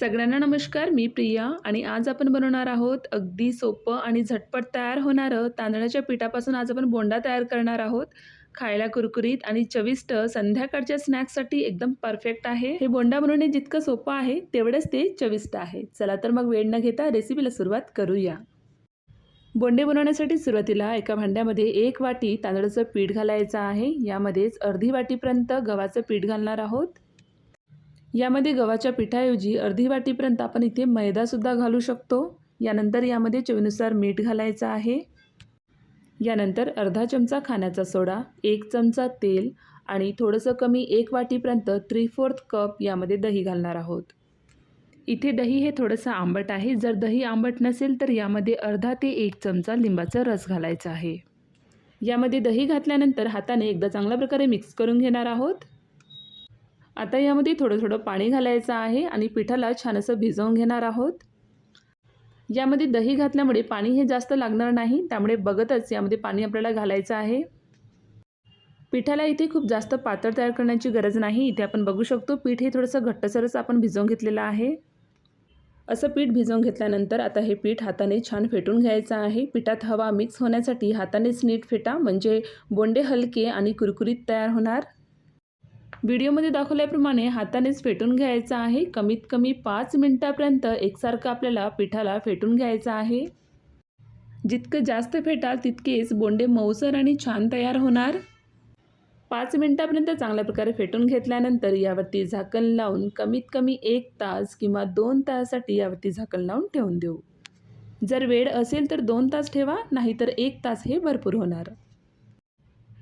सगळ्यांना नमस्कार मी प्रिया आणि आज आपण बनवणार आहोत अगदी सोपं आणि झटपट तयार होणारं तांदळाच्या पिठापासून आज आपण बोंडा तयार करणार आहोत. खायला कुरकुरीत आणि चविष्ट संध्याकाळच्या स्नॅक्ससाठी एकदम परफेक्ट आहे. हे बोंडा बनवणे जितकं सोपं आहे तेवढंच ते चविष्ट आहे. चला तर मग वेळ न घेता रेसिपीला सुरुवात करूया. बोंडे बनवण्यासाठी सुरुवातीला एका भांड्यामध्ये एक वाटी तांदळाचं पीठ घालायचं आहे. यामध्येच अर्धी वाटीपर्यंत गव्हाचं पीठ घालणार आहोत. यामध्ये गव्हाच्या पिठाऐवजी अर्धी वाटीपर्यंत आपण इथे मैदासुद्धा घालू शकतो. यानंतर यामध्ये चवीनुसार मीठ घालायचं आहे. यानंतर अर्धा चमचा खाण्याचा सोडा एक चमचा तेल आणि थोडंसं कमी एक वाटीपर्यंत थ्री फोर्थ कप यामध्ये दही घालणार आहोत. इथे दही हे थोडंसं आंबट आहे. जर दही आंबट नसेल तर यामध्ये अर्धा ते एक चमचा लिंबाचा रस घालायचा आहे. यामध्ये दही घातल्यानंतर हाताने एकदा चांगल्या प्रकारे मिक्स करून घेणार आहोत. आता यामध्ये थोडं थोडं पाणी घालायचं आहे आणि पिठाला छान असं भिजवून घेणार आहोत. यामध्ये दही घातल्यामुळे पाणी हे जास्त लागणार नाही त्यामुळे बघतच यामध्ये पाणी आपल्याला घालायचं आहे. पिठाला इथे खूप जास्त पातळ तयार करण्याची गरज नाही इथे आपण बघू शकतो पीठ हे थोडंसं घट्टसरच आपण भिजवून घेतलेलं आहे. असं पीठ भिजवून घेतल्यानंतर आता हे पीठ हाताने छान फेटून घ्यायचं आहे. पिठात हवा मिक्स होण्यासाठी हातानेच नीट फेटा म्हणजे बोंडे हलके आणि कुरकुरीत तयार होणार. व्हिडिओमध्ये दाखवल्याप्रमाणे हातानेच फेटून घ्यायचं आहे. कमीत कमी पाच मिनटापर्यंत एकसारखं आपल्याला पिठाला फेटून घ्यायचं आहे. जितकं जास्त फेटाल तितकेच बोंडे मऊसर आणि छान तयार होणार. पाच मिनटापर्यंत चांगल्या प्रकारे फेटून घेतल्यानंतर यावरती झाकण लावून कमीत कमी एक तास किंवा दोन तासासाठी यावरती झाकण लावून ठेवून देऊ. जर वेळ असेल तर दोन तास ठेवा नाहीतर एक तास हे भरपूर होणार.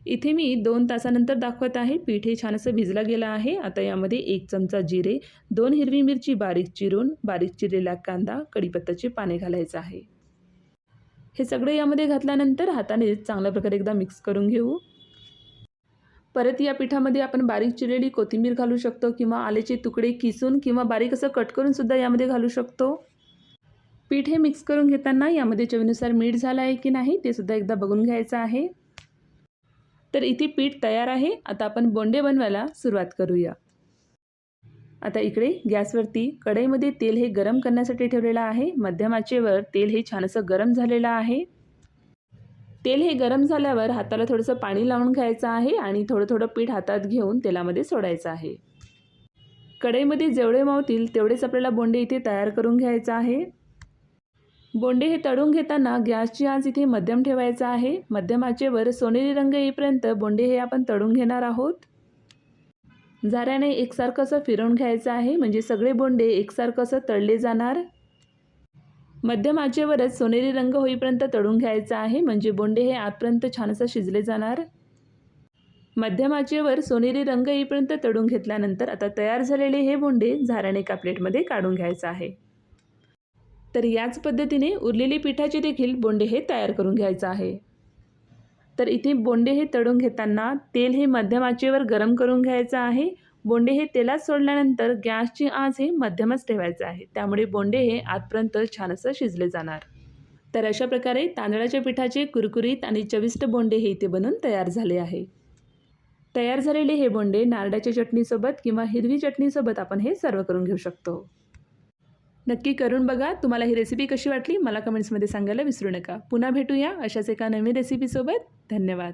इथे मी दोन तासानंतर दाखवत आहे. पीठ हे छान असं भिजलं गेलं आहे. आता यामध्ये एक चमचा जिरे दोन हिरवी मिरची बारीक चिरून बारीक चिरलेला कांदा कढीपत्ताचे पाने घालायचं आहे. हे सगळं यामध्ये घातल्यानंतर हाताने चांगल्या प्रकारे एकदा मिक्स करून घेऊ. परत या पिठामध्ये आपण बारीक चिरलेली कोथिंबीर घालू शकतो किंवा आलेचे तुकडे किसून किंवा बारीक असं कट करून सुद्धा यामध्ये घालू शकतो. पीठ हे मिक्स करून घेताना यामध्ये चवीनुसार मीठ झालं आहे की नाही ते सुद्धा एकदा बघून घ्यायचं आहे. तर इथे पीठ तयार आहे. आता आपण बोंडे बनवायला सुरुवात करूया. आता इकडे गॅसवरती कढईमध्ये तेल हे गरम करण्यासाठी ठेवलेलं आहे. मध्यमाचेवर तेल हे छान असं गरम झालेलं आहे. तेल हे गरम झाल्यावर हाताला थोडंसं पाणी लावून घ्यायचं आहे आणि थोडं थोडं पीठ हातात घेऊन तेलामध्ये सोडायचं आहे. कढईमध्ये जेवढे मावतील तेवढेच आपल्याला बोंडे इथे तयार करून घ्यायचं आहे. बोंडे हे तळून घेताना गॅसची आज इथे मध्यम ठेवायचा आहे. मध्यम आचेवर सोनेरी रंग येईपर्यंत बोंडे हे आपण तळून घेणार आहोत. झाऱ्याने एकसारखं असं फिरवून घ्यायचं आहे. म्हणजे सगळे बोंडे एकसारखं असं तळले जाणार. मध्यम आचेवरच सोनेरी रंग होईपर्यंत तळून घ्यायचं आहे. म्हणजे बोंडे हे आतपर्यंत छान असं शिजले जाणार. मध्यम आचेवर सोनेरी रंग येईपर्यंत तळून घेतल्यानंतर आता तयार झालेले हे बोंडे झाऱ्याने एका प्लेटमध्ये काढून घ्यायचं आहे. तर याच पद्धतीने उरलेली पिठाचे देखील बोंडे हे तयार करून घ्यायचं आहे. तर इथे बोंडे हे तळून घेताना तेल हे मध्यम आचेवर गरम करून घ्यायचं आहे. बोंडे हे तेलात सोडल्यानंतर गॅसची आच हे मध्यमच ठेवायचं आहे. त्यामुळे बोंडे हे आतपर्यंत छान असं शिजले जाणार. तर अशा प्रकारे तांदळाच्या पिठाचे कुरकुरीत आणि चविष्ट बोंडे हे इथे बनून तयार झाले आहे. तयार झालेले हे बोंडे नारळाच्या चटणीसोबत किंवा हिरवी चटणीसोबत आपण हे सर्व करून घेऊ शकतो. नक्की करून बघा. तुम्हाला ही रेसिपी कशी वाटली मला कमेंट्समध्ये सांगायला विसरू नका. पुन्हा भेटूया अशाच एका नवीन रेसिपीसोबत धन्यवाद.